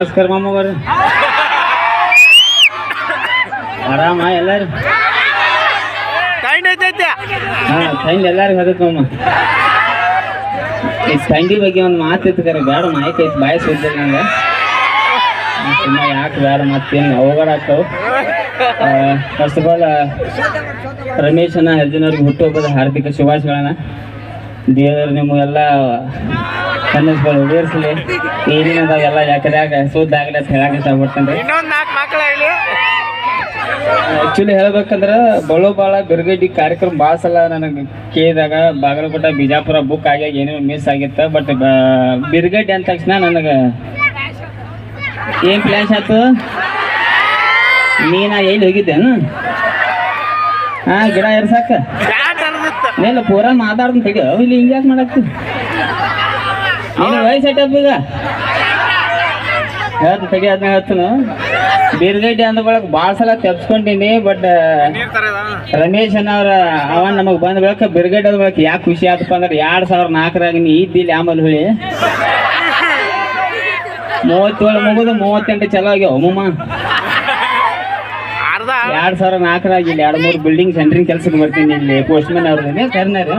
ನಮಸ್ಕಾರ ಮಾಮ ಬರ್ರಿ ಆರಾಮ ಎಲ್ಲಾರು? ಹಾ ಥಂಡಿ ಎಲ್ಲಾರಿಗೂ ಹದತ್ ಮಾಮ. ಈ ತಂಡಿ ಬಗ್ಗೆ ಒಂದು ಮಾತು ಇತ್ತು ಕರೆ ಬೇಡ ಮಾಹಿತಿ ಐತಿ ಬಾಯಿ ಸುದ್ದಿಲ್ಲ ನಂಗೆ. ಸುಮ್ಮ ಯಾಕೆ ಬೇಡ ಮತ್ತೇನು ಆಗ್ತಾವ. ಫಸ್ಟ್ ಆಫ್ ಆಲ್ ರಮೇಶನ ಹೆಜ್ಜನವ್ರಿಗೆ ಹುಟ್ಟುಹಬ್ಬದ ಹಾರ್ದಿಕ ಶುಭಾಶಯಗಳನ್ನ. ದೇವರು ನಿಮಗೆಲ್ಲ ಕನಸುಗಳು ಈಡೇರಿಸಲಿ ಎಲ್ಲ ಯಾಕದಾಗ ಸುದ್ದಾಗಲಿ ಅಂತ ಹೇಳಕ್ಕೆ ಇಷ್ಟಪಡ್ತೇನೆ ಆಕ್ಚುಲಿ ಹೇಳ್ಬೇಕಂದ್ರ ಬಳು ಬಾಳ ಬಿರ್ಗಡ್ಡಿ ಕಾರ್ಯಕ್ರಮ ಭಾಳ ಸಲ ನನಗೆ ಕೇಳಿದಾಗ ಬಾಗಲಕೋಟೆ ಬಿಜಾಪುರ ಬುಕ್ ಆಗ್ಯಾಗ ಏನೇನು ಮಿಸ್ ಆಗಿತ್ತ. ಬಟ್ ಬಿರ್ಗಡ್ಡಿ ಅಂದ ತಕ್ಷಣ ನನಗೆ ಏನ್ ಪ್ಲಾನ್ಸ್ ಆಯ್ತು ನೀನ ಎಲ್ಲಿ ಹೋಗಿದ್ದೇನು ಹಾಂ ಗಿಡ ಎರ್ಸಾಕ ಅನ್ನದಿತ್ತು ಇಲ್ಲ ಪೂರಾ ಮಾತಾಡ್ದು ತಡಿ ಇಲ್ಲಿ ಹಿಂಗ್ಯಾಕೆ ಮಾಡಾಕ್ತಿ? ನೀನು ವಯಸ್ ಈಗ? ಹೇಳ್ತು ತಡಿ ಅದನ್ನ ಹೇಳ್ತೀನಿ. ಬೀರ್ಗಡ್ಡಿ ಅಂದ ಬಳಕ ಭಾಳ ಸಲ ತೆಪ್ಸ್ಕೊಂಡಿನಿ ಬಟ್ ರಮೇಶ್ ಅನ್ನವ್ರ ಅವ ನಮಗೆ ಬಂದ ಬಳಕ ಬಿರ್ಗಡ್ಡಿ ಅದ ಬಳಕ ಯಾಕೆ ಖುಷಿ ಆತಪ್ಪ ಅಂದ್ರೆ ಎರಡ್ ಸಾವಿರ ನಾಲ್ಕರಾಗ ನೀ ಇದ್ದಿಲ್ಲ ಆಮೇಲೆ ಹುಳಿ? ಮೂವತ್ತೇಳು ಮುಗಿದು ಮೂವತ್ತೆಂಟು ಚಲೋ ಆಗ್ಯಾವ ಅಮ್ಮಮ್ಮ ಎರಡ್ ಸಾವಿರ ನಾಲ್ಕರಾಗಿ ಇಲ್ಲಿ ಎರಡು ಮೂರು ಬಿಲ್ಡಿಂಗ್ ಸೆಂಟ್ರಿಂಗ್ ಕೆಲ್ಸಕ್ಕೆ ಬರ್ತೀನಿ ಇಲ್ಲಿ. ಪೋಸ್ಟ್ಮನ್ ಅವ್ರದ್ದು ಸರ್ನಾರ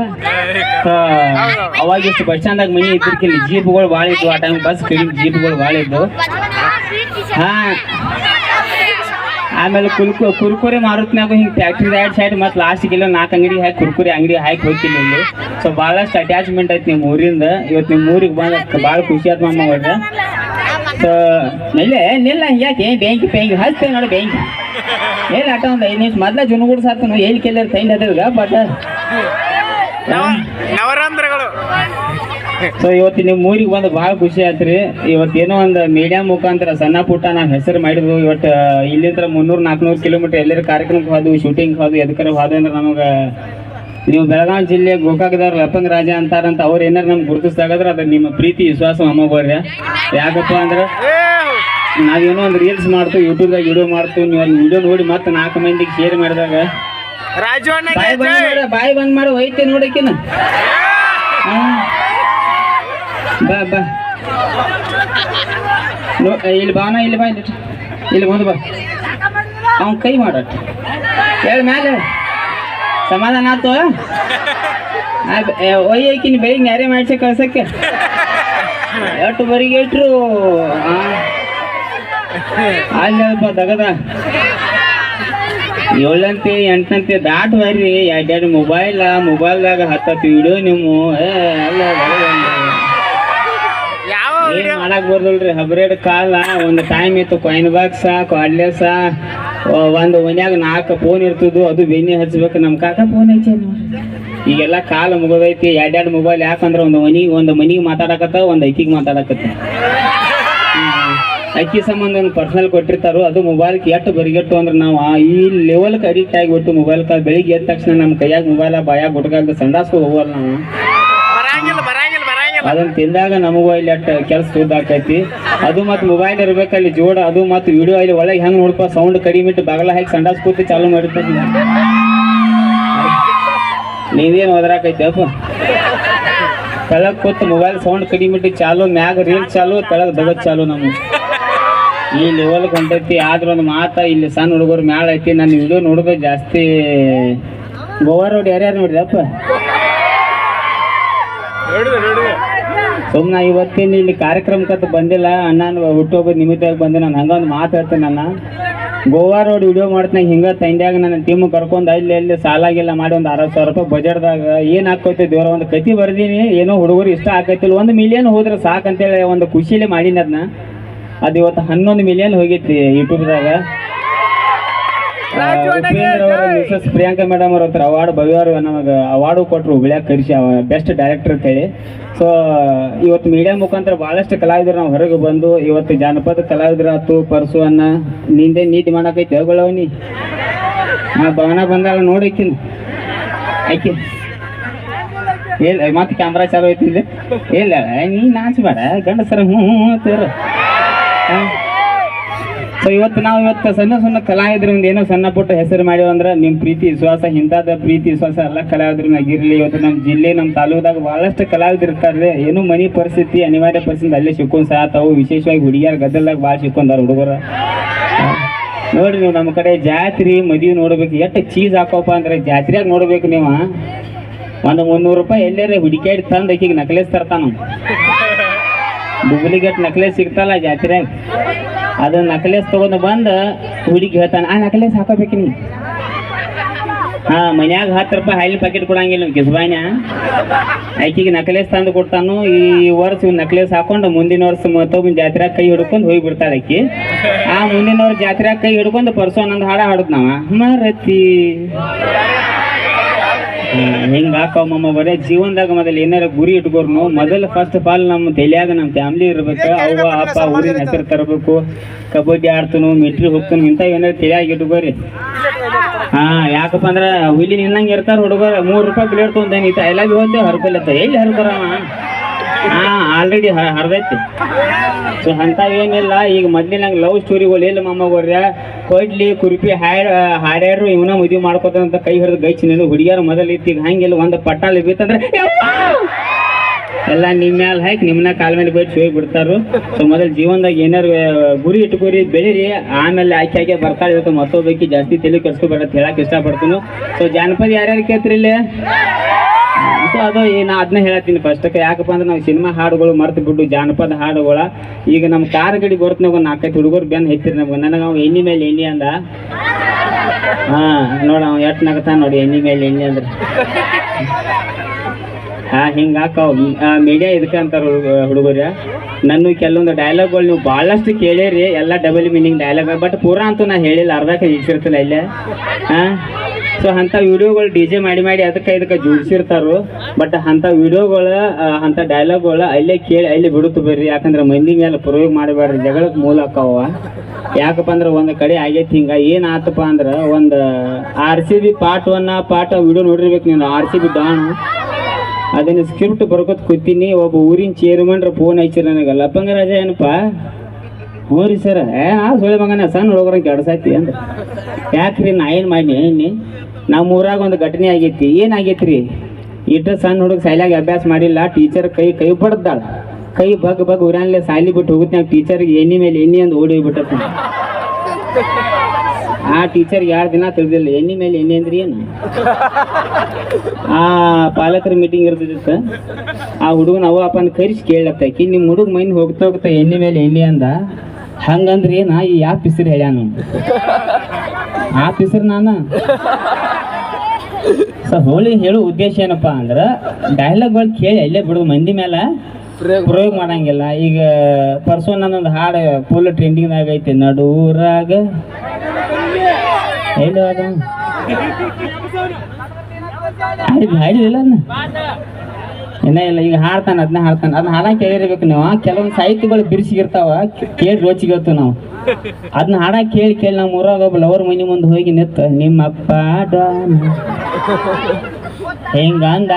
ಅವಾಗ ಇಷ್ಟು ಬಸ್ ಸ್ಟ್ಯಾಂಡಾಗ ಮನಿ ಇದ್ದಿರ್ಕಿಲ್ಲ ಜೀಪ್ಗಳು ಭಾಳ ಇದ್ವು. ಆ ಟೈಮ್ ಬಸ್ ಕಡಿಮೆ ಜೀಪ್ಗಳು ಭಾಳ ಇದ್ವು. ಹಾ. ಆಮೇಲೆ ಕುಲ್ಕು, ಕುರ್ಕುರಿ ಮಾರುತ್ನಾಗ ಹಿಂಗೆ ಫ್ಯಾಕ್ಟ್ರಿ ಎರಡು ಸೈಡ್ ಮತ್ತು ಲಾಸ್ಟಿಗೆ ಇಲ್ಲ ನಾಲ್ಕು ಅಂಗಡಿ ಹಾಕಿ, ಕುರ್ಕುರಿ ಅಂಗಡಿ ಹಾಕಿ ಹೋಗ್ತೀನಿ ಇಲ್ಲಿ. ಸೊ ಭಾಳಷ್ಟು ಅಟ್ಯಾಚ್ಮೆಂಟ್ ಐತಿ ನಿಮ್ಮ ಊರಿಂದ. ಇವತ್ತು ನಿಮ್ಮ ಊರಿಗೆ ಬಂದ ಭಾಳ ಖುಷಿ ಆಯ್ತು ಮಾಮ ಸೊ ನಿಲ್ಲ ನಿಲ್ಲ, ಯಾಕೆ? ಬ್ಯಾಂಕ್ ಬ್ಯಾಂಕ್ ಹಚ್ತೇವೆ ನೋಡಿ ಬ್ಯಾಂಕ್ ಎಲ್ಲಿ ಆಟ ಒಂದು? ಐದು ನಿಮಿಷ ಮೊದ್ಲ ಜುನುಗುಡ್ ಸಾತು ಎಲ್ಲಿ ಕೇಳಿದ್ರೆ ಅದ್ರಗ ಬಟ್ ನವರಂಧ್ರಗಳು. ಸೊ ಇವತ್ತು ನಿಮ್ಮ ಊರಿಗೆ ಬಂದು ಭಾಳ ಖುಷಿ ಆಯ್ತ್ರಿ ಇವತ್ತೇನೋ ಒಂದು ಮೀಡಿಯಾ ಮುಖಾಂತರ ಸಣ್ಣ ಪುಟ್ಟ ನಾವು ಹೆಸರು ಮಾಡಿದ್ವು ಇವತ್ತು ಇಲ್ಲಿಂದ ಮುನ್ನೂರು ನಾಲ್ಕುನೂರು ಕಿಲೋಮೀಟರ್ ಎಲ್ಲರ ಕಾರ್ಯಕ್ರಮಕ್ಕೆ ಹೋದ್ವು ಶೂಟಿಂಗ್ ಹೋದ್ವು ಎದಕ್ಕರ ಹೋದ್ವು ಅಂದ್ರೆ ನಮಗೆ ನೀವು ಬೆಳಗಾವಿ ಜಿಲ್ಲೆ ಗೋಕಾಕದವ್ರು ಲಪಂಗ್ ರಾಜ ಅಂತಾರಂತ ಅವ್ರು ಏನಾರು ನಮ್ಗೆ ಗುರುತಿಸ್ದಾಗಾದ್ರೆ ಅದು ನಿಮ್ಮ ಪ್ರೀತಿ ವಿಶ್ವಾಸ ಅಮ್ಮಗೋರ್ಯ ಯಾಕಪ್ಪ ಅಂದ್ರೆ ನಾವೇನೋ ಒಂದು ರೀಲ್ಸ್ ಮಾಡ್ತು ಯೂಟ್ಯೂಬ್ದಾಗ ವಿಡಿಯೋ ಮಾಡ್ತು ನೀವು ಒಂದು ವಿಡಿಯೋ ನೋಡಿ ಮತ್ತೆ ನಾಲ್ಕು ಮಂದಿಗೆ ಶೇರ್ ಮಾಡಿದಾಗ ರಾಜು ಬಾಯಿ ಬಂದ್ ಜೈ. ಮಾಡ ಬಾಯಿ ಬಂದ್ ಮಾಡಿ ಹೋಯ್ತೆ ನೋಡಕಿನ ಬಾ ಬಾ. ನೋ- ಇಲ್ಲಿ ಬಾನ ಇಲ್ಲಿ ಬಾ ಇಲ್ಲಿ ಇಲ್ಲಿ ಬಂದು ಬಾ. ಅವ್ನ ಕೈ ಮಾಡಟ್ ಹೇಳ ಮ್ಯಾಲೆ. ಸಮಾಧಾನ ಆತು ಒಯ್ಯಕಿನ ಬೆಳಿಗ್ಗೆ ನ್ಯಾರೆ ಮಾಡ್ಸಿ ಕಳ್ಸಕ್ಕೆ. ಎಷ್ಟು ಬರಿಗೆ ಇಟ್ರು ಅಲ್ಲಪ್ಪ ತಗದ. ಏಳಂತೆ ಎಂಟಂತೆ ದಾಟ್ ಬರ್ರಿ ಎರಡೆರಡು ಮೊಬೈಲ್ ಮೊಬೈಲ್ದಾಗ ಹತ್ತತ್ತು ವಿಡಿಯೋ ನಿಮ್ಮು. ಅಲ್ಲ ಯಾವ ಏನ್ ಮಾಡಕ್ ಬರ್ದಲ್ರಿ? ಹಬ್ರೇಡ್ ಕಾಲ ಒಂದು ಟೈಮ್ ಇತ್ತು ಕಾಯಿನ್ ಬಾಕ್ಸ ಸಾ ಒಂದು ಮನ್ಯಾಗ ನಾಲ್ಕು ಫೋನ್ ಇರ್ತದ್ದು ಅದು ಬೆನ್ನಿ ಹಚ್ಬೇಕು ನಮ್ಮ ಕಾಕ ಫೋನ್ ಐತಿ ಈಗೆಲ್ಲ ಕಾಲ ಮುಗೋದೈತಿ. ಎರಡೆರಡು ಮೊಬೈಲ್ ಯಾಕಂದ್ರೆ ಒಂದು ಮನಿಗೆ ಒಂದು ಮನಿಗೆ ಮಾತಾಡಕತ್ತ ಒಂದು ಐಕಿಗೆ ಮಾತಾಡಕತ್ತ ಅಕ್ಕಿ ಸಂಬಂಧ ಒಂದು ಪರ್ಸನಲ್ ಕೊಟ್ಟಿರ್ತಾರೋ ಅದು ಮೊಬೈಲ್ಗೆ ಎಷ್ಟು ಬರಿಗೆಟ್ಟು ಅಂದ್ರೆ ನಾವು ಆ ಈ ಲೆವೆಲ್ಗೆ ಅಡಿಕ್ಟ್ ಆಗಿಬಿಟ್ಟು ಮೊಬೈಲ್ ಕಾಲ್ ಬೆಳಿಗ್ಗೆ ಎದ್ದ ತಕ್ಷಣ ನಮ್ಮ ಕೈಯಾಗ ಮೊಬೈಲ ಬಾಯಾಗ ಗುಟ್ಕಾಗ ಸಂಡಾಸ್ಕೊ ಹೋಗಲ್ಲ ನಾವು. ಅದನ್ನ ತಿಂದಾಗ ನಮಗೂ ಇಲ್ಲಿ ಅಷ್ಟು ಕೆಲಸ ಉದ್ದಾಕೈತಿ ಅದು ಮತ್ತು ಮೊಬೈಲ್ ಇರ್ಬೇಕಲ್ಲಿ ಜೋಡ ಅದು ಮತ್ತು ವಿಡಿಯೋ ಇಲ್ಲಿ ಒಳಗೆ ಹೆಂಗೆ ನೋಡ್ಪ ಸೌಂಡ್ ಕಡಿಮೆ ಇಟ್ಟು ಬಾಗಲ ಹಾಕಿ ಸಂಡಾಸ್ ಕೂತಿ ಚಾಲು ಮಾಡಿರ್ತದೆ ನೀವೇನು ಓದ್ರಾಕೈತಿ ಅಪ್ಪ? ಕೆಳಗೆ ಕೂತು ಮೊಬೈಲ್ ಸೌಂಡ್ ಕಡಿಮೆ ಇಟ್ಟು ಚಾಲು ಮ್ಯಾಗ ರೀಲ್ ಚಾಲು ಕೆಳಗೆ ದಗದ್ ಚಾಲು ನಮಗೆ. ಈ ಲೆವೆಲ್ ಹೊಂಟೈತಿ ಆದ್ರೆ ಒಂದು ಮಾತ ಇಲ್ಲಿ ಸಣ್ಣ ಹುಡುಗರು ಮ್ಯಾಲ ಐತಿ ನನ್ನ ವಿಡಿಯೋ ನೋಡೋದು ಜಾಸ್ತಿ. ಗೋವಾ ರೋಡ್ ಯಾರ್ಯಾರು ನೋಡಿದಪ್ಪ ನೋಡಿದೆ ನೋಡಿದೆ. ಸುಮ್ಮನೆ ಇವತ್ತಿನ ಇಲ್ಲಿ ಕಾರ್ಯಕ್ರಮಕ್ಕಂತ ಬಂದಿಲ್ಲ ಅಣ್ಣನ ಹುಟ್ಟೋಗ ನಿಮಿತ್ತವಾಗಿ ಬಂದೆ ನಾನು ಹಂಗೊಂದು ಮಾತು ಹೇಳ್ತೇನೆ ನನ್ನ ಗೋವಾ ರೋಡ್ ವಿಡಿಯೋ ಮಾಡ್ತೀನಿ ಹಿಂಗೆ ತಂದ್ಯಾಗ ನನ್ನ ಟೀಮ್ ಕರ್ಕೊಂಡು ಅಲ್ಲಿ ಅಲ್ಲಿ ಸಾಲಾಗಿಲ್ಲ ಮಾಡಿ ಒಂದು ಅರವತ್ತು ಸಾವಿರ ರೂಪಾಯಿ ಬಜೆಟ್ದಾಗ ಏನು ಹಾಕೈತಿ ದೇವ್ರ ಒಂದು ಕತಿ ಬರ್ದೀನಿ ಏನೋ ಹುಡುಗರು ಇಷ್ಟ ಆಕೈತಿಲ್ಲ ಒಂದು ಮಿಲಿಯನ್ ಹೋದ್ರೆ ಸಾಕಂತೇಳಿ ಒಂದು ಖುಷಿಲಿ ಮಾಡೀನಿ ಅದನ್ನ ಅದು ಇವತ್ತು ಹನ್ನೊಂದು ಮಿಲಿಯನ್ ಹೋಗೈತಿ ಯೂಟ್ಯೂಬ್ದಾಗ ಅವರ ಮಿಸಸ್ ಪ್ರಿಯಾಂಕಾ ಮೇಡಮ್ ಅವ್ರ ಹತ್ರ ಅವಾರ್ಡ್ ಭವ್ಯವರು ನಮಗೆ ಅವಾರ್ಡು ಕೊಟ್ಟರು ಹುಬ್ಳ್ಯಾಗ ಕರೆಸಿ ಬೆಸ್ಟ್ ಡೈರೆಕ್ಟರ್ ಅಂತ ಹೇಳಿ ಸೊ ಇವತ್ತು ಮೀಡಿಯಾ ಮುಖಾಂತರ ಭಾಳಷ್ಟು ಕಲಾವಿದರು ನಾವು ಹೊರಗೆ ಬಂದು ಇವತ್ತು ಜಾನಪದ ಕಲಾವಿದರು ಆತು ಪರ್ಸು ಅನ್ನ ನಿಂದೆ ನೀತಿ ಮಾಡಕೈತಿ ಹೇಳ್ಕೊಳ್ಳವನಿ ನಾ ಭವನ ಬಂದಾಗ ನೋಡಿಕಿನ ಆಯ್ಕೆ ಏ ಮತ್ತೆ ಕ್ಯಾಮ್ರಾ ಚಾಲು ಐತಿ ಇಲ್ಲಿ. ಇಲ್ಲ ನೀ ನಾಚಬೇಡ ಗಂಡಸರ ಹ್ಞೂ ಹ್ಞೂ ಅಂತೀರ ಸೊ ಇವತ್ತು ನಾವು ಇವತ್ತು ಸಣ್ಣ ಸಣ್ಣ ಕಲಾವಿದ್ರಿಂದ ಏನೋ ಸಣ್ಣ ಪುಟ್ಟ ಹೆಸರು ಮಾಡಿವ ಅಂದ್ರೆ ನಿಮ್ಮ ಪ್ರೀತಿ ವಿಶ್ವಾಸ ಇಂಥದ್ದು ಪ್ರೀತಿ ವಿಶ್ವಾಸ ಎಲ್ಲ ಕಲಾವಿದ್ರ ಮ್ಯಾಗ ಇರಲಿ ಇವತ್ತು ನಮ್ಮ ಜಿಲ್ಲೆ, ನಮ್ಮ ತಾಲೂಕದಾಗ ಭಾಳಷ್ಟು ಕಲಾವಿದ್ರು ಇರ್ತಾರೆ. ಏನು ಮನಿ ಪರಿಸ್ಥಿತಿ, ಅನಿವಾರ್ಯ ಪರಿಸ್ಥಿತಿ ಅಲ್ಲೇ ಸಿಕ್ಕೊಂಡು ಸಾತಾವು ವಿಶೇಷವಾಗಿ ಹುಡುಗಿಯರ ಗದ್ದಲ್ದಾಗ ಭಾಳ ಸಿಕ್ಕೊಂಡಾರ ಹುಡುಗರು. ನೋಡ್ರಿ ನೀವು ನಮ್ಮ ಕಡೆ ಜಾತ್ರೆ ಮದುವೆ ನೋಡ್ಬೇಕು. ಎಷ್ಟು ಚೀಸ್ ಹಾಕೋಪ್ಪ ಅಂದ್ರೆ ಜಾತ್ರೆಯಾಗ ನೋಡ್ಬೇಕು ನೀವು. ಒಂದು ಮುನ್ನೂರು ರೂಪಾಯಿ ಎಲ್ಲೇ ಹುಡುಕಾಡಿ ತಂದು ಆಕಿಗೆ ನಕಲೇಸ್ ತರ್ತಾನ ಡುಪ್ಲಿಕೇಟ್ ನಕ್ಲೆಸ್ ಸಿಗ್ತಲ್ಲ ಜಾತ್ರೆಯಾಗ ಅದು ನಕ್ಲೆಸ್ ತಗೊಂಡು ಬಂದು ಹುಡುಗಿ ಹೇಳ್ತಾನೆ, ಆ ನಕ್ಲೆಸ್ ಹಾಕೋಬೇಕು ನೀ ಹಾ, ಮನ್ಯಾಗ ಹತ್ತು ರೂಪಾಯಿ ಹಾಲಿನ ಪ್ಯಾಕೆಟ್ ಕೊಡಂಗಿಲ್ಲ ಕಿಸ್ಬಾಯ್ನ. ಆಕಿಗೆ ನಕ್ಲೆಸ್ ತಂದು ಕೊಡ್ತಾನು. ಈ ವರ್ಷ ಇವ್ ನಕ್ಲೆಸ್ ಹಾಕೊಂಡು ಮುಂದಿನ ವರ್ಷ ಮತ್ತೊಬ್ಬನ ಜಾತ್ರೆ ಕೈ ಹಿಡ್ಕೊಂಡು ಹೋಗಿ ಬಿಡ್ತಾಳೆ ಆಕಿ. ಆ ಮುಂದಿನ ವರ್ಷ ಜಾತ್ರೆ ಕೈ ಹಿಡ್ಕೊಂಡು ಪರ್ಸೋ ಅನ್ನೊಂದು ಹಾಡ ಹಾಡುದ್ ನಾವ. ಮರತಿ. ಹಿಂಗ ಮಮ್ಮ ಬರೇ ಜೀವನದಾಗ ಮೊದಲು ಏನಾರ ಗುರಿ ಇಟ್ಕೋರ್ನು. ಮೊದಲು ಫಸ್ಟ್ ಆಫ್ ಆಲ್ ನಮ್ಮ ತಲೆಯಾಗ ನಮ್ಮ ಫ್ಯಾಮಿಲಿ ಇರ್ಬೇಕು ಅವ್ವ ಅಪ್ಪ ಊರಿನ ಹೆಸರು ತರಬೇಕು ಕಬಡ್ಡಿ ಆಡ್ತನು ಮಿಟ್ರಿ ಹೋಗ್ತಾನು ಇಂಥ ಏನಾರ ತಲೆಯಾಗ ಇಟ್ಕೋರಿ. ಹಾ ಯಾಕಪ್ಪ ಅಂದ್ರ ಹುಲಿ ನಿನ್ನಂಗೆ ಇರ್ತಾರ ಹುಡುಗರು ಮೂರು ರೂಪಾಯಿ ಪ್ಲೇಟ್ ತೊಗೊಂಡೇನಿ ಏನಿತ್ತ ಎಲ್ಲ ಹೋಗ್ತೇವೆ ಹರ್ಕೊಲ್ಲತ್ತ ಎಲ್ಲಿ ಹರ್ಕೊರವ ಆಲ್ರೆಡಿ ಹರ್ದೈತಿ. ಸೊ ಏನಿಲ್ಲ. ಈಗ ಮೊದ್ಲಿನಂಗೆ ಲವ್ ಸ್ಟೋರಿಗಳು ಇಲ್ಲ ಮಮ್ಮಗೋರ್ಯ ಕೊಡ್ಲಿ, ಕುರುಪಿ ಹಾಡ್ ಹಾಡ್ಯಾರು, ಇವನ ಮದುವೆ ಅಂತ ಕೈ ಹಿಡಿದು ಗೈಚಿ ನೀನು ಹುಡುಗಿಯರು ಮೊದಲು ಇತ್ತು. ಈಗ ಹಂಗಿಲ್ಲ ಒಂದು ಪಟ್ಟಾಲಿ ಬಿತ್ತಂದ್ರೆ ಎಲ್ಲ ನಿಮ್ಮ ಮ್ಯಾಲ ಹಾಕಿ ನಿಮ್ಮನ್ನ ಕಾಲ ಮೇಲೆ ಬೈಟ್ ಹೋಗಿ ಬಿಡ್ತಾರು. ಸೊ ಮೊದಲು ಜೀವನದಾಗ ಏನಾರು ಗುರಿ ಇಟ್ಕೋರಿ, ಬೆಳೀರಿ. ಆಮೇಲೆ ಆಕೆ ಆಕೆ ಬರ್ತಾಳೆ ಇವತ್ತು ಮತ್ತೊಬ್ಬಕ್ಕೆ ಜಾಸ್ತಿ ತಲೆ ಕೆಡ್ಸ್ಕೊಬೇಡ ಅಂತ ಹೇಳಕ್ಕೆ ಇಷ್ಟಪಡ್ತೀನಿ. ಸೊ ಜಾನಪದ ಯಾರ್ಯಾರು ಕೇಳ್ತೀರಿ ಇಲ್ಲಿ? ಸೊ ಅದು ನಾ ಅದನ್ನ ಹೇಳತ್ತೀನಿ ಫಸ್ಟಕ್ಕೆ ಯಾಕಪ್ಪ ಅಂದ್ರೆ ನಾವು ಸಿನಿಮಾ ಹಾಡುಗಳು ಮರ್ತು ಬಿಟ್ಟು ಜಾನಪದ ಹಾಡುಗಳ, ಈಗ ನಮ್ಮ ಕಾರ್ ಗಡಿ ಬರ್ತನಾಗ ಒಂದು ನಾಲ್ಕೈದು ಹುಡುಗರು ಬೆನ್ ಹೆಚ್ಚಿರಿ ನಮ್ಗೆ. ನನಗೆ ಅವ ಎಣ್ಣೆ ಮೇಲೆ ಎಣ್ಣೆ ಅಂದ. ಹಾ, ನೋಡ ಅವ ಎಟ್ ನಗತಾನ ನೋಡಿ ಎಣ್ಣೆ ಮೇಲೆ ಎಣ್ಣೆ ಅಂದ್ರೆ. ಹಾ, ಹಿಂಗ ಹಾಕಾವ್ ಮೀಡಿಯಾ ಇದಕ್ಕೆ ಅಂತಾರ ಹುಡುಗರ. ನನ್ನ ಕೆಲವೊಂದು ಡೈಲಾಗ್ಗಳು ನೀವು ಭಾಳಷ್ಟು ಕೇಳಿರಿ. ಎಲ್ಲ ಡಬಲ್ ಮೀನಿಂಗ್ ಡೈಲಾಗ್ ಬಟ್ ಪೂರಾ ಅಂತೂ ನಾ ಹೇಳಿಲ್ಲ. ಅರ್ಧಕ್ಕೆ ಇಳಿಸಿರ್ತಿಲ್ಲ ಇಲ್ಲೇ ಹಾ? ಸೊ ಅಂಥ ವಿಡಿಯೋಗಳು ಡಿ ಜೆ ಮಾಡಿ ಮಾಡಿ ಅದಕ್ಕೆ ಇದಕ್ಕೆ ಜೋಡಿಸಿರ್ತಾರು. ಬಟ್ ಅಂಥ ವೀಡಿಯೋಗಳು ಅಂಥ ಡೈಲಾಗ್ಗಳು ಅಲ್ಲೇ ಕೇಳಿ, ಅಲ್ಲೇ ಬಿಡುತ್ತೆ ಬರ್ರಿ. ಯಾಕಂದ್ರೆ ಮಂದಿ ಮೇಲೆ ಪ್ರಯೋಗ ಮಾಡಬೇಡ್ರಿ ಜಗಳಕ್ಕೆ ಮೂಲ ಆಕಾವ ಯಾಕಪ್ಪ ಅಂದ್ರೆ ಒಂದು ಕಡೆ ಆಗೈತಿ ಹಿಂಗೆ. ಏನ್ ಅಂದ್ರೆ ಒಂದು R C B part one part video ನೋಡಿರ್ಬೇಕು ನೀನು. ಆರ್ ಸಿ ಬಿ ಡಾನ್ ಅದನ್ನ ಸ್ಕ್ರಿಪ್ಟ್ ಬರ್ಕೊತ ಕೂತೀನಿ, ಒಬ್ಬ ಊರಿನ ಚೇರ್ಮನ್ರ ಫೋನ್ ಹಚ್ಚಿರ ನನಗೆ. ಲಪ್ಪಂಗ ರಾಜ ಏನಪ್ಪ? ಹ್ಞೂ ರೀ ಸರ್ ಏ, ಆ ಸೊಳ್ಳೆ ಮಗನ ಸಣ್ಣ ಹುಡುಗರ ಕೆಡ್ಸಾಯ್ತಿ ಅಂದ್ರೆ. ಯಾಕ್ರಿ ನಾ ಏನು ಮಾಡಿ ಏನಿ ನಮ್ಮ ಊರಾಗ ಒಂದು ಘಟನೆ ಆಗೈತಿ. ಏನಾಗೈತಿ ರೀ ಇಟ್ಟು ಸಣ್ಣ ಹುಡುಗ ಸೈಲಾಗಿ ಅಭ್ಯಾಸ ಮಾಡಿಲ್ಲ ಟೀಚರ್ ಕೈ ಕೈ ಬಡ್ದಾಳ ಕೈ ಬಗ್ ಬಗ್ ಊರಲ್ಲೇ ಸಾಲಿ ಬಿಟ್ಟು ಹೋಗುತ್ತೆ ಟೀಚರ್ಗೆ ಎಣ್ಣೆ ಮೇಲೆ ಎಣ್ಣೆ ಅಂದು ಓಡಿ ಹೋಗ್ಬಿಟ್ಟತ್ತ ಆ ಟೀಚರ್ ಎರಡು ದಿನ ತಿಳಿದಿಲ್ಲ. ಎಣ್ಣೆ ಮೇಲೆ ಎಣ್ಣೆ ಅಂದ್ರೆ ಏನು? ಆ ಪಾಲಕರ ಮೀಟಿಂಗ್ ಇರ್ತಿದ್ದಿತ್ತು ಆ ಹುಡುಗನ ಅವ ಅಪ್ಪನ ಕರಿಸಿ ಕೇಳತ್ತಾಕಿ ನಿಮ್ಮ ಹುಡುಗ ಮೈನ್ ಹೋಗ್ತಾ ಹೋಗ್ತಾ ಎಣ್ಣೆ ಮೇಲೆ ಎಣ್ಣೆ ಅಂದ. ಹಂಗಂದ್ರೆ ಏನ? ಈ ಯಾವ ಪಿಸರ್ ಹೇಳ್ಯಾನು ಆ ಪಿಸರ್ ನಾನ? ಸೊ ಹೋಳಿ ಹೇಳೋ ಉದ್ದೇಶ ಏನಪ್ಪಾ ಅಂದ್ರ ಡೈಲಾಗ್ಗಳು ಕೇಳಿ ಅಲ್ಲೇ ಬಿಡೋದು ಮಂದಿ ಮೇಲೆ ಪ್ರಯೋಗ ಮಾಡಂಗಿಲ್ಲ. ಈಗ ಪರ್ಸೋನ್ ನನ್ನೊಂದು ಹಾಡು ಫುಲ್ ಟ್ರೆಂಡಿಂಗ್ ಆಗೈತಿ ನಡೂರಾಗ ಅದನ್ನ ಇನ್ನ ಇಲ್ಲ ಈಗ ಹಾಡ್ತಾನೆ, ಅದನ್ನ ಹಾಡ್ತಾನೆ. ಅದನ್ನ ಹಾಡ ಕೇಳಿರ್ಬೇಕು ನೀವು. ಕೆಲವೊಂದು ಸಾಹಿತ್ಯಗಳು ಬಿರ್ಸಿಗಿರ್ತಾವ. ಕೇಳಿ ರೋಚಿಗತ್ತು ನಾವು. ಅದನ್ನ ಹಾಡ ಕೇಳಿ ಕೇಳಿ ನಮ್ಮ ಊರಾಗ ಒಬ್ಬ ಲವರ್ ಮನಿ ಮುಂದೆ ಹೋಗಿ ನಿತ್ತ ನಿಮ್ಮಪ್ಪ ಅಂದ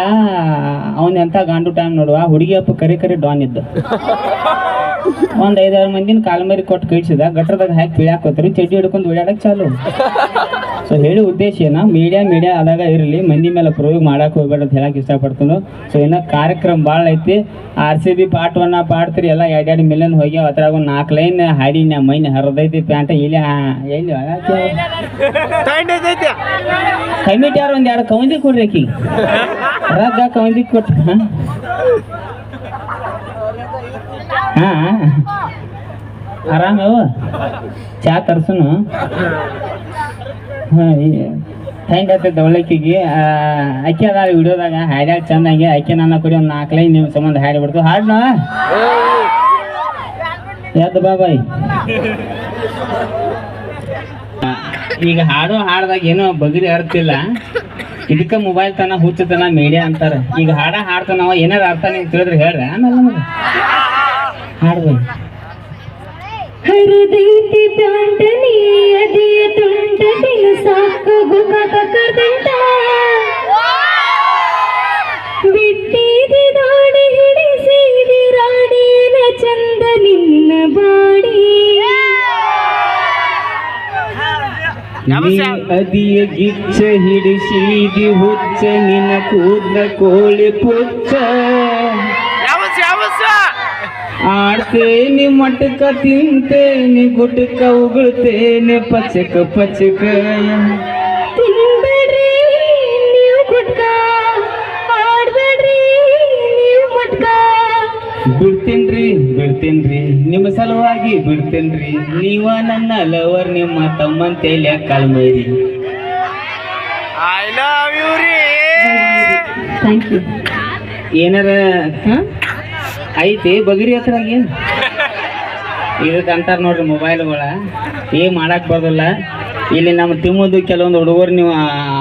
ಅವನ್ ಎಂತ ಗಾಂಡು ಟೈಮ್ ನೋಡುವ? ಹುಡುಗಿ ಅಪ್ಪ ಕರಿ ಕರಿ ಡಾನ್ ಇದ್ದ. ಒಂದ್ ಐದಾರು ಮಂದಿನ ಕಾಲ್ಮರಿ ಕೊಟ್ಟು ಕಳಿಸಿದ. ಗಟ್ಟರದಾಗ ಹಾಕಿ ಪೀಳಾಕೋತ್ರಿ ಚಡ್ಡಿ ಹಿಡ್ಕೊಂಡು ಓಡಾಡಕ್ ಚಾಲು. ಸೊ ಹೇಳಿ ಉದ್ದೇಶ ಏನ? ಮೀಡಿಯಾ ಮೀಡಿಯಾ ಆದಾಗ ಇರಲಿ. ಮಂದಿ ಮೇಲೆ ಪ್ರಯೋಗ ಮಾಡಕ್ ಹೋಗ್ಬೇಡ ಅಂತ ಹೇಳಕ್ ಇಷ್ಟಪಡ್ತೀನಿ. ಸೊ ಇನ್ನ ಕಾರ್ಯಕ್ರಮ ಭಾಳ ಐತಿ. R C B part one ಪಾಡ್ತೀರಿ. ಎಲ್ಲ ಎರಡ್ ಎರಡು ಮಿಲಿಯನ್ ಹೋಗಿ ಅದ್ರಾಗ ಒಂದು ನಾಲ್ಕು ಲೈನ್ ಹಾಡಿನ ಮೈನ್ ಹರದೈತಿ ಪ್ಯಾಂಟ. ಇಲ್ಲಿ ಎಲ್ಲಿ ಕಮಿಟಿ ಯಾರು ಒಂದ್ ಎರಡು ಕವಂದಿ ಕೊಡ್ರಿ ರಗ್ಗ ಕವಂದಿ ಕೊಟ್ಟು ಹಾ ಆರಾಮವ ಚಾ ತರ್ಸನು? ಹೆಂಗ ಆಗ್ತೈತೆ ಅಕ್ಕಿ ಅದ ವಿಡಿಯೋದಾಗ ಹಾಡ್ಯಾಗ ಚೆಂದಾಗಿ ಅಕ್ಕಿ ನನ್ನ ಕೊಡಿ ಒಂದು ನಾಲ್ಕು ಲೈನ್ ನಿಮ್ಮ ಸಂಬಂಧ ಹಾಡಿ ಬಿಡ್ತು ಹಾಡ್ನ? ಎದ್ದು ಬಾಬಾಯ್ ಈಗ ಹಾಡೋ ಹಾಡ್ದಾಗ ಏನೋ ಬಗರಿ ಅರ್ತಿಲ್ಲ. ಇದಕ್ಕೆ ಮೊಬೈಲ್ ತನ ಹುಚ್ಚತನ ಮೀಡಿಯಾ ಅಂತಾರೆ. ಈಗ ಹಾಡ ಹಾಡ್ತಾನವ, ಏನಾರ ಅರ್ಥ ನೀವು ತಿಳಿದ್ರೆ ಹೇಳ್ರಿ. ಆಮೇಲೆ ಹಾಡ್ಬೋದು ಹರಿದೈತಿ ಪ್ಯಾಂಟನಿ ಅದಿಯ ತುಂಟದಿನ ಸಾಕು ಗುಗಕ ಕದಂಟ ಬಿಟ್ಟಿದೆ ದಾಡಿ ಹಿಡಿಸಿದೆ ರಾಣಿನ ಚಂದ ನಿನ್ನ ಬಾಡಿ ಅದಿಯ ಗಿಚ್ಚ ಹಿಡಿಸಿದಿ ಹುಚ್ಚ ನಿನ್ನ ಕೂದ್ಲ ಕೋಳಿ ಪುಚ್ಚ. ಆಡ್ತೇನೆ ಮಟಕ ತಿಂತೇನೆ ಗುಟಕ ಉಗುಳ್ತೇನೆ ಪಚಕ ಪಚಕ. ತಿನ್ಬೇಡ್ರಿ ನೀವು ಗುಟ್ಕ. ಆಡ್ಬೇಡ್ರಿ ನೀವು ಮಟ್ಕ ಬಿಡ್ತೇನ್ರಿ ಬಿಡ್ತೇನ್ರಿ. ನಿಮ್ಮ ಸಲುವಾಗಿ ಬಿಡ್ತೇನ್ರಿ. ನೀವ ನನ್ನ ಲವರ್ ನಿಮ್ಮ ತಮ್ಮನ ತೇಲ್ಯ ಕಾಲ್ಮೈರಿ ಐ ಲವ್ ಯು ರೀ. ಥ್ಯಾಂಕ್ ಯು ಏನಾರ ಐತಿ ಬಗಿರಿ ಹತ್ರ ಏನು? ಇದಕ್ಕೆ ಅಂತಾರೆ ನೋಡ್ರಿ ಮೊಬೈಲ್ಗಳ ಏನು ಮಾಡಕ್ಕೆ ಬರೋದಿಲ್ಲ. ಇಲ್ಲಿ ನಮ್ಮ ತಿಮ್ಮದು ಕೆಲವೊಂದು ಹುಡುಗರು ನೀವು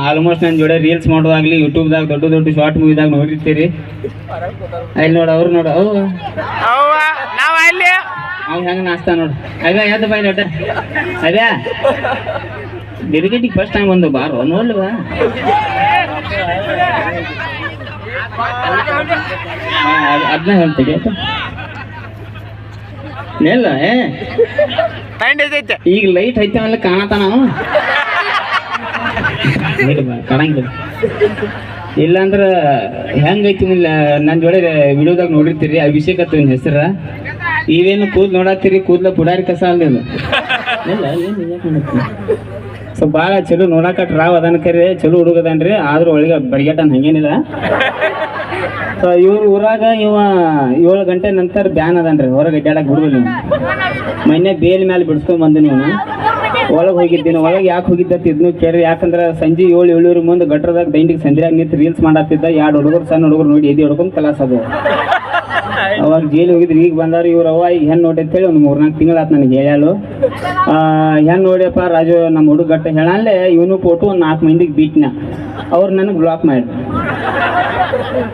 ಆಲ್ಮೋಸ್ಟ್ ನನ್ನ ಜೋಡಿ ರೀಲ್ಸ್ ಮಾಡೋದಾಗ್ಲಿ ಯೂಟ್ಯೂಬ್ದಾಗ ದೊಡ್ಡ ದೊಡ್ಡ ಶಾರ್ಟ್ ಮೂವಿದಾಗ ನೋಡಿರ್ತೀರಿ. ಅಲ್ಲಿ ನೋಡು ಅವ್ರು ನೋಡು ಅವ್ನು ಹೆಂಗೆ ನಾಸ್ತಾ ನೋಡು. ಅದೇ ಯಾವ್ದು ಬಾಯ್ ನೋಟ ಅದ್ಯಾ ದಿರ್ಗಟ್ಟಿಗೆ ಫಸ್ಟ್ ಟೈಮ್ ಬಂದು ಬಾರೋ ನೋಡ್ಲವಾ ಅದನ್ನ ಹೇಳ್ತೀವಿ ನೆಲ್ಲ ಈಗ ಲೈಟ್ ಐತೆ ಅಂದ್ರೆ ಕಾಣತಾನ ಅವ. ಇಲ್ಲ ಅಂದ್ರ ಕಾಣಂಗಿಲ್ಲ. ಇಲ್ಲಾಂದ್ರ ಹೆಂಗೈತಿ ನನ್ನ ಜೋಡಿ ವಿಡಿಯೋದಾಗ ನೋಡಿರ್ತೀರಿ ಅಭಿಷೇಕ್ ಅತ್ತ ಹೆಸರ. ಇವೇನು ಕೂದ್ ನೋಡತ್ತೀರಿ ಕೂದ್ಲ ಪುಡಾರಿ ಕಸ ಅಲ್ಲೇನು ಇಲ್ಲ ಏನು ಸೊ ಭಾಳ ಚಲೋ ನೋಡಾಕಟ್ ರಾವ್ ಅದಾನ ಕರೆ, ಚಲೋ ಹುಡುಗದನ್ರಿ ಆದ್ರೂ ಒಳಗೆ ಬರಿಗಟ್ಟನ್ ಹಂಗೇನಿಲ್ಲ. ಸೊ ಇವ್ರ ಊರಾಗ ಇವ ಏಳು ಗಂಟೆ ನಂತರ ಬ್ಯಾನ್ ಅದನ್ರಿ ಹೊರಗೆ ಅಡ್ಡಾಡಕ್ ಬಿಡುದಿಲ್ಲ ನೀವು ಮೊನ್ನೆ ಬೇಲ್ ಮೇಲೆ ಬಿಡಿಸ್ಕೊಂಡ್ ಬಂದು ನೀವು ಒಳಗೆ ಹೋಗಿದ್ದೀನಿ. ಒಳಗೆ ಯಾಕೆ ಹೋಗಿದ್ದ ಇದನ್ನು ಕೇಳಿ ಯಾಕಂದ್ರೆ ಸಂಜೆ ಏಳು ಏಳೂರು ಮುಂದೆ ಗಟ್ರದಾಗ ದೈಂಡಿಗೆ ಸಂಜೆಯಾಗ ನಿಂತು ರೀಲ್ಸ್ ಮಾಡತ್ತಿದ್ದ. ಎರಡು ಹುಡುಗರು, ಸಣ್ಣ ಹುಡುಗರು ನೋಡಿ ಎದಿ ಹೊಡ್ಕೊಂಡು ಕಲಾಸ ಅದು ಅವಾಗ ಜೈಲು ಹೋಗಿದ್ರು, ಈಗ ಬಂದಾರ ಇವ್ರ ಅವ್ವ, ಈಗ ಹೆಣ್ಣು ನೋಡಿ ಅಂತೇಳಿ ಒಂದು ಮೂರ್ನಾಲ್ಕು ಆಯ್ತು ನನಗೆ ಹೇಳ್ಯಾಳು. ಹೆಣ್ಣು ನೋಡಿಯಪ್ಪ ರಾಜು ನಮ್ಮ ಹುಡುಗ ಗಟ್ಟ ಹೇಳಲ್ಲೇ ಇವನು ಫೋಟೋ ಒಂದು ನಾಲ್ಕು ಮಂದಿಗೆ ಬೀಟ್ನ. ಅವ್ರು ನನಗೆ ಬ್ಲಾಕ್ ಮಾಡಿ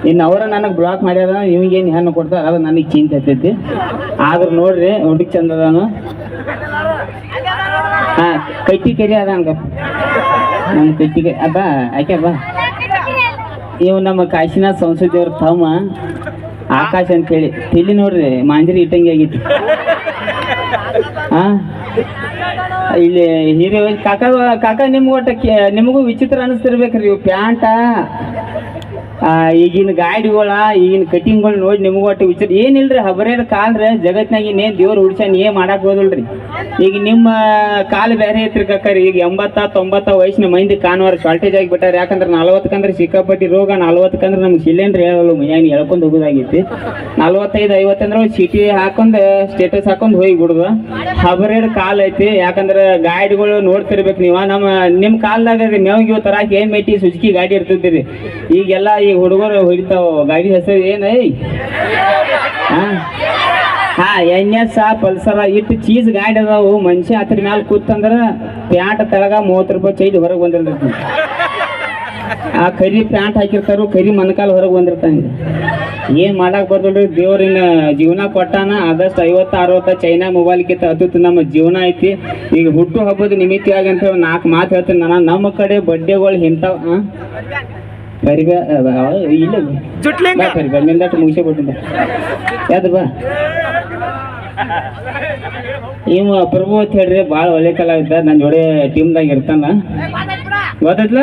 ಇನ್ನು ಅವರ ನನಗೆ ಬ್ಲಾಕ್ ಮಾಡ್ಯಾರ ಇವಂಗೇನು ಹೆಣ್ಣು ಕೊಡ್ತಾರ ಅದು ನನಗೆ ಚಿಂತೆ ಆಗ್ತೈತಿ. ಆದ್ರೆ ನೋಡ್ರಿ ಹುಡುಗ ಚಂದ ಅದಾನು. ಹಾ ಕಟ್ಟಿ ಕೆರಿ ಅದ ಹಂಗ. ನಮ್ಮ ಕಟ್ಟಿಗೆ, ಅಬ್ಬಾ, ಆಕೆ ಬಾ. ಇವ್ ನಮ್ಮ ಕಾಶಿನಾಥ್ ಸಂಸ್ಕೃತಿ ಅವ್ರ ತಮ್ಮ. ಆಕಾಶ್ ಅಂತೇಳಿ. ತಿಳಿ ನೋಡ್ರಿ, ಮಾಂಜರಿ ಇಟ್ಟಂಗೆ ಆಗೈತಿ ಇಲ್ಲಿ ಹಿರಿಯ ಕಾಕ ಕಾಕ, ನಿಮ್ಗೆ ಒಟ್ಟ ನಿಮಗೂ ವಿಚಿತ್ರ ಅನಿಸ್ತಿರ್ಬೇಕ್ರಿ ಇವು ಪ್ಯಾಂಟ. ಈಗಿನ ಗಾಡಿಗಳ, ಈಗಿನ ಕಟಿಂಗ್ಗಳು ನೋಡಿ ನಿಮಗೂ ಒಟ್ಟು ವಿಚಾರ ಏನಿಲ್ರಿ ಹಬರೇದ ಕಾಲ್ರಿ ಜಗತ್ನಾಗ ಇನ್ನೇನು ದೇವ್ರು ಹುಡ್ಸ್ಯಾನ ಏನು ಮಾಡಕ್ ಹೋದಲ್ರಿ ಈಗ ನಿಮ್ಮ ಕಾಲು ಬೇರೆ ಐತ್ರಿ ಕಕ್ಕರಿ ಈಗ ಎಂಬತ್ತ, ತೊಂಬತ್ತ ವಯಸ್ಸಿನ ಮಂದಿ ಕಾಣುವಾರ ಶಾರ್ಟೇಜ್ ಆಗಿಬಿಟ್ಟಾರ ಯಾಕಂದ್ರೆ ನಲವತ್ತಕ್ಕಂದ್ರೆ ಸಿಕ್ಕಾಪಟ್ಟಿ ರೋಗ ನಲವತ್ತಕ್ಕಂದ್ರೆ ನಮ್ಗೆ ಸಿಲಿಂಡ್ರ್ ಹೇಳಲ್ಲ ಮೈಯಾಗ ಹೇಳ್ಕೊಂಡು ಹೋಗೋದಾಗಿತ್ತು ನಲ್ವತ್ತೈದು ಐವತ್ತಂದ್ರೆ ಸಿಟಿ ಹಾಕೊಂಡು ಸ್ಟೇಟಸ್ ಹಾಕೊಂಡು ಹೋಗಿ ಬಿಡುದು. ಹಬರೇಡ್ ಕಾಲ್ ಐತಿ. ಯಾಕಂದ್ರೆ ಗಾಡಿಗಳು ನೋಡ್ತಿರ್ಬೇಕು ನೀವು. ನಮ್ಮ ನಿಮ್ಮ ಕಾಲ್ದಾಗ ರೀ ತರ ಏನ್ ಮೇಟಿ ಸುಜುಕಿ ಗಾಡಿ ಇರ್ತಿದ್ರಿ ಈಗೆಲ್ಲ ಈ ಹುಡುಗರು ಹೊಡಿತಾವ? ಗಾಡಿ ಹೆಸರು ಏನೈ ಹಾ? ಎನ್ ಎಸ್ ಪಲ್ಸರ ಇಟ್ಟು ಚೀಸ್ ಗಾಡಿ ಅದಾವು. ಮನುಷ್ಯ ಹತ್ರ ಮ್ಯಾಲ ಕೂತಂದ್ರ ಪ್ಯಾಂಟ್ ತಳಗ ಮೂವತ್ತು ರೂಪಾಯಿ ಚೈದು ಹೊರಗೆ ಬಂದಿರ್ತೈತಿ. ಆ ಕರಿ ಪ್ಯಾಂಟ್ ಹಾಕಿರ್ತಾರೋ, ಕರಿ ಮನಕಾಲ್ ಹೊರಗೆ ಬಂದಿರ್ತಾನೆ. ಏನ್ ಮಾಡಕ್ ಬರ್ದಲ್ರಿ? ದೇವ್ರಿನ ಜೀವನ ಕೊಟ್ಟಾನ. ಆದಷ್ಟು ಐವತ್ತು, ಅರವತ್ತ ಚೈನಾ ಮೊಬೈಲ್ ಕಿತ್ತ ಅದು ನಮ್ಮ ಜೀವನ ಐತಿ. ಈಗ ಹುಟ್ಟು ಹಬ್ಬದ ನಿಮಿತ್ತ ಅಂತ ಹೇಳಿ ನಾಲ್ಕು ಮಾತು ಹೇಳ್ತೀನಿ ನಾನು. ನಮ್ಮ ಕಡೆ ಬಡ್ಡೆಗಳು ಇಂಥವ್ ಇಲ್ಲ ಬಾ ಮುಗಿಸೇ ಯಾವ್ದು ಇವ ಪ್ರಭು ಅಂತ ಹೇಳ್ರಿ ಭಾಳ ಒಳ್ಳೆ ಕಲಾವಿದ ನನ್ನ ಜೋಡಿ ಟೀಮ್ದಾಗ ಇರ್ತಾನ ಗೊತ್ತೈತ್ಲ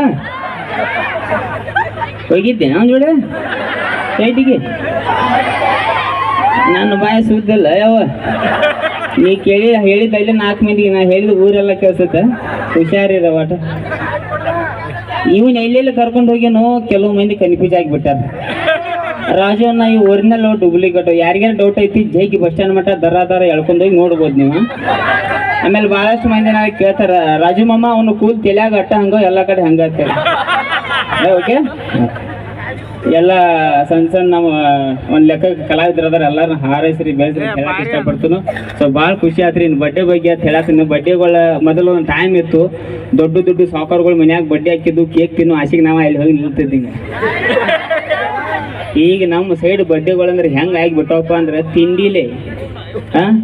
ಹೋಗಿದ್ದೆ ಅವ್ನ ಜೋಡೆ ಸೈಟಿಗೆ ನನ್ನ ಬಾಯ ಸುದ್ದಲ್ಲ ಯಾವ ನೀ ಕೇಳಿ ಹೇಳಿದ್ದ ಇಲ್ಲ ನಾಲ್ಕು ಮಂದಿಗೆ ನಾ ಹೇಳಿದ ಊರೆಲ್ಲ ಕೇಳ್ಸುತ್ತ? ಹುಷಾರಿರ ಒಟ ಇವನ್ ಎಲ್ಲೆಲ್ಲಿ ಕರ್ಕೊಂಡು ಹೋಗ್ಯನೋ ಕೆಲವು ಮಂದಿ ಕನ್ಫ್ಯೂಸ್ ಆಗಿಬಿಟ್ಟಾರ. ರಾಜು ಅನ್ನ ಈ ಒರಿಜಿನಲ್ ಡೂಪ್ಲಿಕೇಟ್ ಯಾರಿಗೇನು ಡೌಟ್ ಐತಿ ಜೈಕಿ ಬಸ್ ಸ್ಟ್ಯಾಂಡ್ ಮಟ್ಟ ದರ ದರ ಎಳ್ಕೊಂಡು ಹೋಗಿ ನೋಡ್ಬೋದು ನೀವು. ಆಮೇಲೆ ಭಾಳಷ್ಟು ಮಂದಿ ನಾವು ಕೇಳ್ತಾರ, ರಾಜು ಮಾಮ, ಅವನು ಕೂಲ್ ತೆಲಿಯಾಗ ಅಟ್ಟ ಹಂಗೋ, ಎಲ್ಲ ಕಡೆ ಹಂಗ ಓಕೆ ಎಲ್ಲ ಸಣ್ಣ ಸಣ್ಣ ನಮ್ಮ ಒಂದು ಲೆಕ್ಕ ಕಲಾವಿದ್ರ ಅದಾರ ಎಲ್ಲಾರು ಹಾರೈಸ್ರಿ ಬೆಳೆಸ್ರಿ ಹೇಳಕ್ ಇಷ್ಟಪಡ್ತೀನಿ. ಸೊ ಭಾಳ ಖುಷಿ ಆತ್ರಿ ಇನ್ನು ಬಡ್ಡೆ ಬಗ್ಗೆ ಅಂತ ಹೇಳತ್ತೀನಿ ಬಡ್ಡೆಗಳ ಮೊದಲು ಒಂದು ಟೈಮ್ ಇತ್ತು. ದೊಡ್ಡ ದೊಡ್ಡ ಸಾಕರ್ಗಳು ಮನ್ಯಾಗ ಬಡ್ಡೆ ಹಾಕಿದ್ದು ಕೇಕ್ ತಿನ್ನು ಆಸಿಗೆ ನಾವು ಅಲ್ಲಿ ಹೋಗಿ ನಿಲ್ತಿದ್ದೀವಿ ಈಗ. ನಮ್ಮ ಸೈಡ್ ಬಡ್ಡೆಗಳಂದ್ರೆ ಹೆಂಗ್ ಆಗಿಬಿಟ್ಟವಪ್ಪ ಅಂದ್ರೆ ತಿಂಡಿಲೇ ಹಾಂ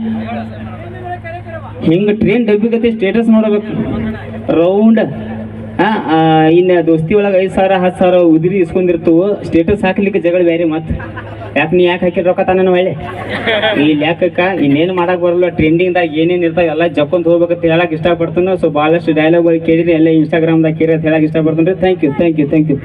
ಹಿಂಗ ಟ್ರೈನ್ ಡಬ್ಬಿಗತಿ ಸ್ಟೇಟಸ್ ನೋಡಬೇಕು. ರೌಂಡ್ ಇನ್ನು ದೋಸ್ತಿ ಒಳಗೆ ಐದು ಸಾವಿರ, ಹತ್ತು ಸಾವಿರ ಉದ್ರಿ ಇಸ್ಕೊಂಡಿರ್ತವು ಸ್ಟೇಟಸ್ ಹಾಕ್ಲಿಕ್ಕೆ ಜಗಳ ಬೇರೆ ಮತ್ತೆ. ಯಾಕೆ ನೀ ಯಾಕೆ ಹಾಕಿದ ರೊಕ್ಕ ತಾನ ಒಳ್ಳೆ ಈ ಯಾಕಕ್ಕ ಇನ್ನೇನು ಮಾಡಕ್ ಬರಲ್ಲ ಟ್ರೆಂಡಿಂಗ್ದಾಗ ಏನೇನು ಇರ್ತಾವೆ ಎಲ್ಲ ಜಕ್ಕೊಂತ ಹೋಗ್ಬೇಕಂತ ಹೇಳಕ್ ಇಷ್ಟಪಡ್ತಾನೆ. ಸೊ ಭಾಳಷ್ಟು ಡೈಲಾಗ್ಗಳು ಕೇಳಿದ್ರೆ ಎಲ್ಲ ಇನ್ಸ್ಟಾಗ್ರಾಮ್ದಾಗ ಕೇಳಿ ಅಂತ ಹೇಳಕ್ ಇಷ್ಟಪಡ್ತಾನೆ thank you thank you thank you